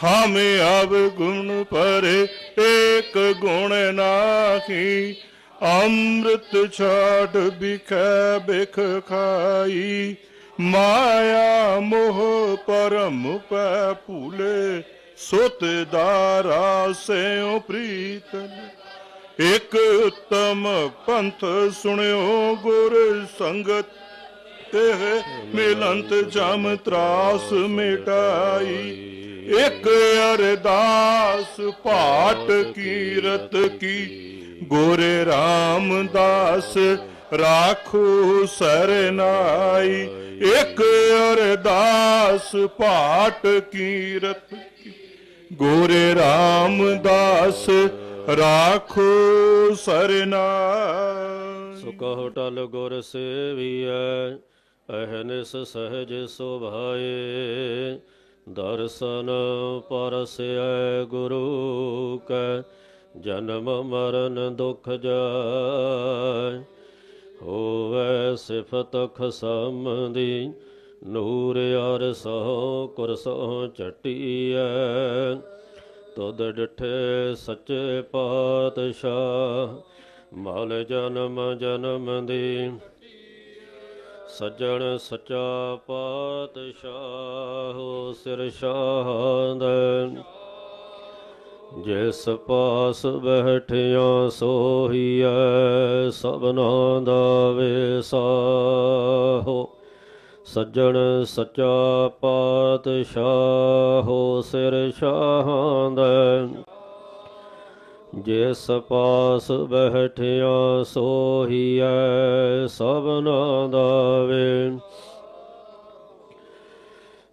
हमें अब गुण पर एक गुण नाखी अमृत छाट बिख बिख खाई, माया मोह परम पै पुले सुत दारा से प्रीत एक उत्तम पंथ सुनो गुर संगत मिलंत जम त्रास मिटाई। ਇਕ ਅਰਦਾਸ, ਪਾਠ, ਕੀਰਤ ਕੀ? ਗੋਰੇ ਰਾਮਦਾਸ, ਰਾਖੂ ਸਰਨਾਈ। ਇਕ ਅਰਦਾਸ, ਪਾਠ, ਕੀਰਤ ਕੀ? ਗੋਰੇ ਰਾਮਦਾਸ, ਰਾਖੋ ਸਰਨਾਈ। ਸੁ ਹੋਟਲ ਗੁਰ ਸੇਵੀਐ, ਅਹਨਿਸ ਸਹਜ ਸੁਭਾਏ। ਦਰਸ਼ਨ ਪਰਸੈ ਗੁਰੂ ਕੈ, ਜਨਮ ਮਰਨ ਦੁਖ ਜਾਇ। ਹੋਵੈ ਸਿਫਤ ਖਸਮ ਦੀ ਨੂਰ ਅਰ ਸੋ ਕੁਰਸੋ ਚਟੀਐ। ਤੁਧ ਡਿਠੇ ਸੱਚੇ ਪਾਤਸ਼ਾਹ, ਮਲ ਜਨਮ ਜਨਮ ਦੀ। ਸੱਜਣ ਸੱਚਾ ਪਾਤਸ਼ਾਹ ਸਿਰ ਸ਼ਾਹਦ ਜਿਸ ਪਾਸ ਬੈਠਿਆ ਸੋਹੀਐ ਸਭਨਾ ਦਾ ਵੇਸਾਹੋ। ਸੱਜਣ ਸੱਚਾ ਪਾਤਸ਼ਾਹ ਸਿਰ ਸ਼ਾਹਦ ਜਿਸ ਪਾਸ ਬੈਠਿਆ ਸੋਹੀਐ ਸਭਨਾ ਦਾ ਵੇ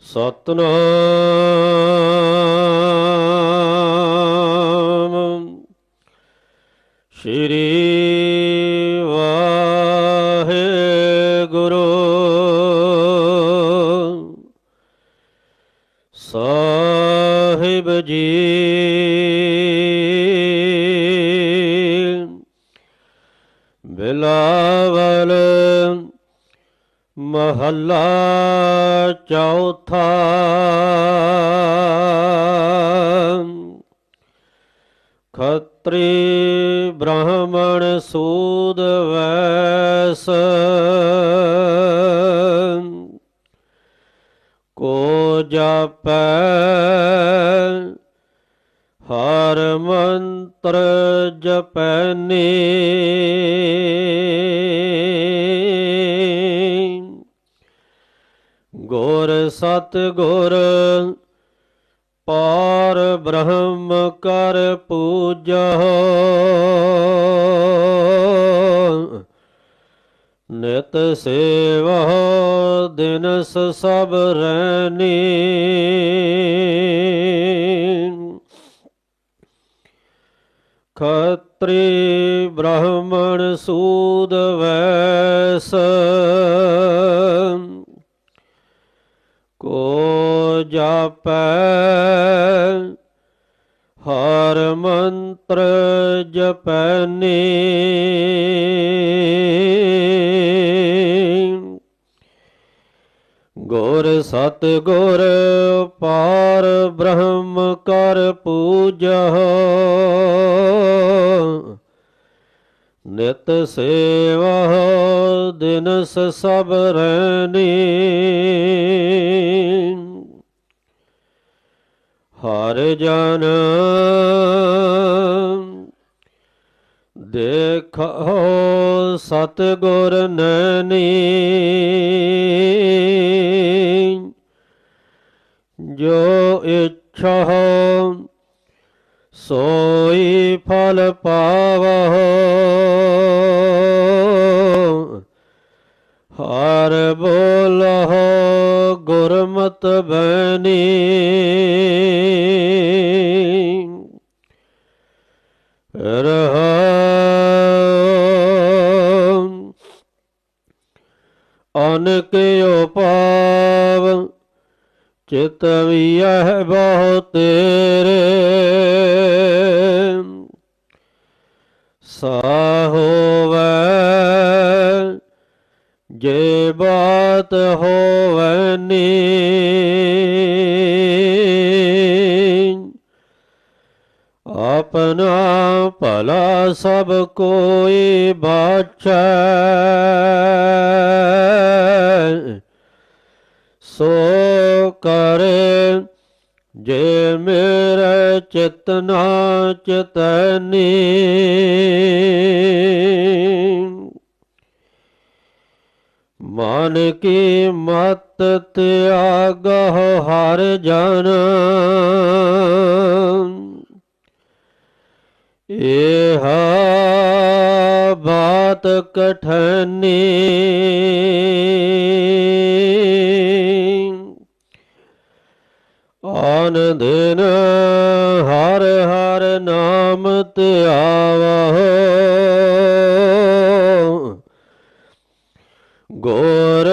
ਸਤਨਾਮ। ਸ਼੍ਰੀ ਬਿਲਾਵਲ ਮਹੱਲਾ ਚੌਥਾ। ਖਤਰੀ ਬ੍ਰਾਹਮਣ ਸੂਦ ਵੈਸ। ਕੋ ਜਾਪੈ ਹਰ ਮੰਤਰ ਜਪੈਨੀ ਗੁਰ ਸਤ ਗੁਰ ਪਾਰ ਬ੍ਰਹਮ ਕਰ ਪੂਜਹੁ ਨਿਤ ਸੇਵਾ ਦਿਨਸ ਸਭ ਰੈਨੀ ਖਤਰੀ ਬ੍ਰਾਹਮਣ ਸੂਦ ਵੈਸ। ਕੋ ਜਾਪੈ ਹਰ ਮੰਤਰ ਜਪੈਨੀ ਸਤ ਗੁਰ ਪਾਰ ਬ੍ਰਹਮ ਕਰ ਪੂਜਹੁ ਨਿਤ ਸੇਵਾ ਦਿਨਸ ਸਭ ਰੈਨੀ ਹਰ ਜਨ ਦੇਖੋ ਸਤ ਗੁਰ ਨੈਣੀ ਜੋ ਇੱਛਾ ਸੋਈ ਫਲ ਪਾਵਹੁ ਹਰ ਬੋਲਹੁ ਗੁਰਮਤਿ ਬੈਨੀ ਅਨਕ ਪਾਵ, ਚਿਤ ਵਿਯਹ ਬਹੁ ਤੇਰੇ। ਸਾਹੋਵੈ, ਜੇ ਬਾਤ ਹੋਵੈ ਆਪਣਾ ਭਲਾ ਸਭ ਕੋਈ ਬਾਛੈ। ਸੋ ਕਰੇ, ਜੇ ਮੇਰੇ ਚਿਤ ਨਾ ਚਤਨੀ। ਮਨ ਕੀ ਮਤ ਤਿਆਗਹੁ ਹਰ ਜਨ। ਇਹ ਬਾਤ ਕਠਨੀ। ਦਿਨ ਹਰ ਹਰ ਨਾਮ ਧਿਆਵਹੁ ਗੁਰ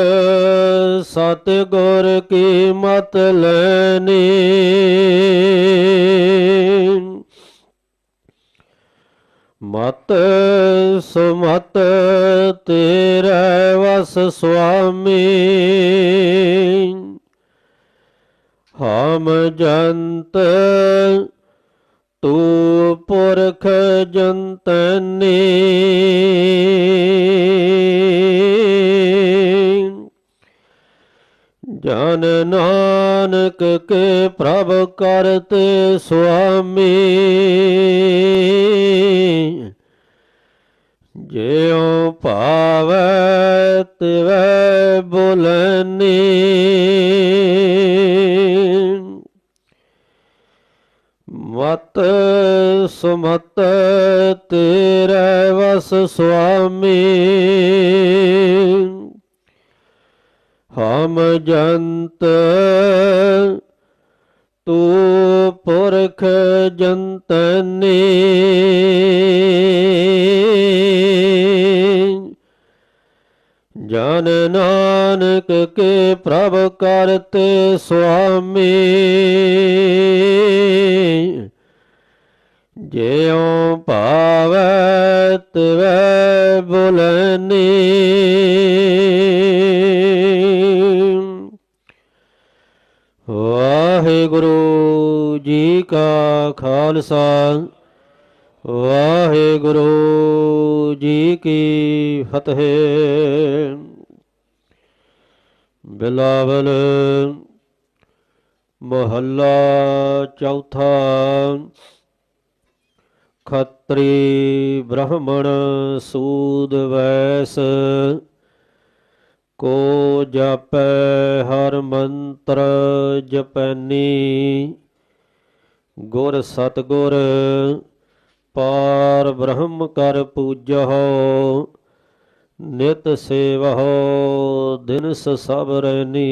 ਸਤ ਗੁਰ ਕੀ ਮਤ ਲੈਣੀ ਮਤ ਸੁਮਤ ਤੇਰੇ ਵਸ ਸੁਆਮੀ। ਹਮ ਜੰਤ, ਤੂ ਪੁਰਖ ਜੰਤਨੀ ਜਨ ਨਾਨਕ ਕੇ ਪ੍ਰਭ ਕਰਤੇ ਸੁਆਮੀ। ਜਿਉ ਭਾਵੈ ਤਿਵੈ ਬੋਲਨੀ। ਮਤ ਸੁਮਤ ਤੇਰੇ ਵਸ ਸੁਆਮੀ। ਹਮ ਜੰਤ ਤੂੰ ਪੁਰਖ ਜੰਤਨੀ। ਜਨ ਨਾਨਕ ਕੇ ਪ੍ਰਭ ਕਰਤੇ ਸੁਆਮੀ। ਜਿਉ ਭਾਵੈ ਤਿਵੈ ਬੁਲਨੀ। ਵਾਹਿਗੁਰੂ ਜੀ ਕਾ ਖਾਲਸਾ, ਵਾਹਿਗੁਰੂ ਜੀ ਕੀ ਫਤਿਹ। ਬਿਲਾਵਲ ਮਹੱਲਾ ਚੌਥਾ ਖੱਤਰੀ ਬ੍ਰਾਹਮਣ ਸੂਦ ਵੈਸ ਕੋ ਜਪੈ ਹਰ ਮੰਤਰ ਜਪੈਨੀ। ਗੁਰ ਸਤਗੁਰ ਪਾਰ ਬ੍ਰਹਮ ਕਰ ਪੂਜਹੁ, ਨਿਤ ਸੇਵਹੁ, ਦਿਨਸ ਸਭ ਰੈਨੀ।